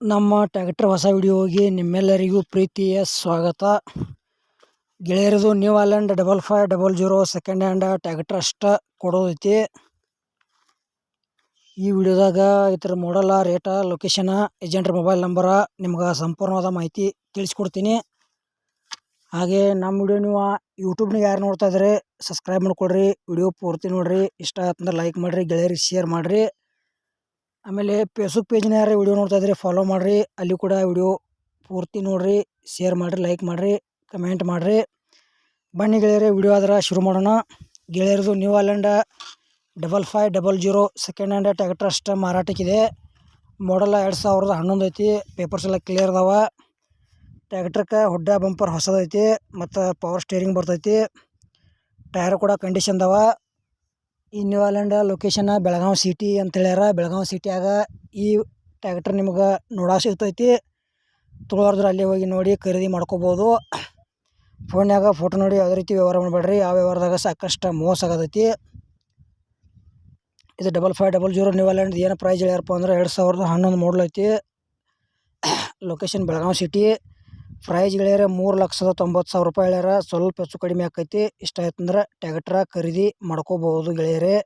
ನಮ್ಮ ಟ್ಯಾಕ್ಟರ್ ಹೊಸ ವಿಡಿಯೋಗೆ ನಿಮ್ಮೆಲ್ಲರಿಗೂ ಪ್ರೀತಿಯ ಸ್ವಾಗತ. ಗೆಳೆಯರದು New Holland double five double zero second hand tractor ಅಷ್ಟ ಕೊಡೋದೈತಿ. ಈ ವಿಡಿಯೋದಾಗ ಇದ್ರ ಮಾಡಲ ರೇಟ ಲೊಕೇಶನ ಏಜೆಂಟ್ರ ಮೊಬೈಲ್ ನಂಬರ ನಿಮ್ಗೆ ಸಂಪೂರ್ಣವಾದ ಮಾಹಿತಿ ತಿಳಿಸ್ಕೊಡ್ತೀನಿ. ಹಾಗೆ ನಮ್ಮ ವಿಡಿಯೋ ನೀವು ಯೂಟ್ಯೂಬ್ನಾಗ ಯಾರು ನೋಡ್ತಾ ಇದ್ರೆ ಸಬ್ಸ್ಕ್ರೈಬ್ ಮಾಡ್ಕೊಳ್ರಿ, ವಿಡಿಯೋ ಪೂರ್ತಿ ನೋಡ್ರಿ, ಇಷ್ಟ ಆಯ್ತಂದ್ರೆ ಲೈಕ್ ಮಾಡಿರಿ, ಗೆಳೆಯರಿಗೆ ಶೇರ್ ಮಾಡಿರಿ. ಆಮೇಲೆ ಫೇಸ್ಬುಕ್ ಪೇಜ್ನ ಯಾರು ವಿಡಿಯೋ ನೋಡ್ತಾ ಇದ್ರೆ ಫಾಲೋ ಮಾಡಿರಿ. ಅಲ್ಲಿ ಕೂಡ ವಿಡಿಯೋ ಪೂರ್ತಿ ನೋಡಿರಿ ಶೇರ್ ಮಾಡಿರಿ ಲೈಕ್ ಮಾಡಿರಿ ಕಮೆಂಟ್ ಮಾಡಿರಿ. ಬನ್ನಿ ಗೆಳೆಯರೇ ವಿಡಿಯೋ ಆದ್ರೆ ಶುರು ಮಾಡೋಣ. ಗೆಳೆಯರದು New Holland double five double zero second hand tractor ಅಷ್ಟು ಮಾರಾಟಕ್ಕಿದೆ. ಮಾಡಲ್ಲ ಎರಡು ಸಾವಿರದ ಹನ್ನೊಂದು ಐತಿ. ಪೇಪರ್ಸ್ ಎಲ್ಲ ಕ್ಲಿಯರ್ ಅದಾವ. ಟ್ಯಾಕ್ಟ್ರಕ್ಕೆ ಹುಡ್ಡ ಬಂಪರ್ ಹೊಸದೈತಿ. ಮತ್ತು ಪವರ್ ಸ್ಟೇರಿಂಗ್ ಬರ್ತೈತಿ. ಟೈರ್ ಕೂಡ ಕಂಡೀಷನ್ ಅದಾವ. ಈ ಲೊಕೇಶನ್ ಬೆಳಗಾವಿ ಸಿಟಿ ಅಂತ ಹೇಳ್ಯಾರ. ಬೆಳಗಾವಿ ಸಿಟಿಯಾಗ ಈ ಟ್ಯಾಕ್ಟರ್ ನಿಮ್ಗೆ ನೋಡ ಸಿಗ್ತೈತಿ ತೊಗೊಳೋದ್ರ ಅಲ್ಲಿ ಹೋಗಿ ನೋಡಿ ಖರೀದಿ ಮಾಡ್ಕೋಬೋದು. ಫೋನ್ಯಾಗ ಫೋಟೋ ನೋಡಿ ಯಾವುದೇ ರೀತಿ ವ್ಯವಹಾರ ಮಾಡಬೇಡ್ರಿ. ಆ ವ್ಯವಹಾರದಾಗ ಸಾಕಷ್ಟು ಮೋಸ ಆಗತೈತಿ. ಇದು double five double zero new ಏನು ಪ್ರೈಸ್ ಹೇಳ್ಯಾರಪ್ಪ ಅಂದ್ರೆ ಎರಡು ಸಾವಿರದ ಹನ್ನೊಂದು ಐತಿ. ಲೊಕೇಶನ್ ಬೆಳಗಾವಿ ಸಿಟಿ ಪ್ರೈಸ್ ಹೇಳ್ಯಾರ ಮೂರು ಲಕ್ಷದ ತೊಂಬತ್ತು ಸಾವಿರ ರೂಪಾಯಿ ಹೇಳ್ಯಾರ ಸ್ವಲ್ಪ ಹೆಚ್ಚು ಕಡಿಮೆ ಆಕೈತಿ. ಇಷ್ಟ ಆಯ್ತಂದ್ರೆ ಟ್ಯಾಕ್ಟ್ರ ಖರೀದಿ ಮಾಡ್ಕೋಬಹುದು ಗೆಳೆಯರೇ.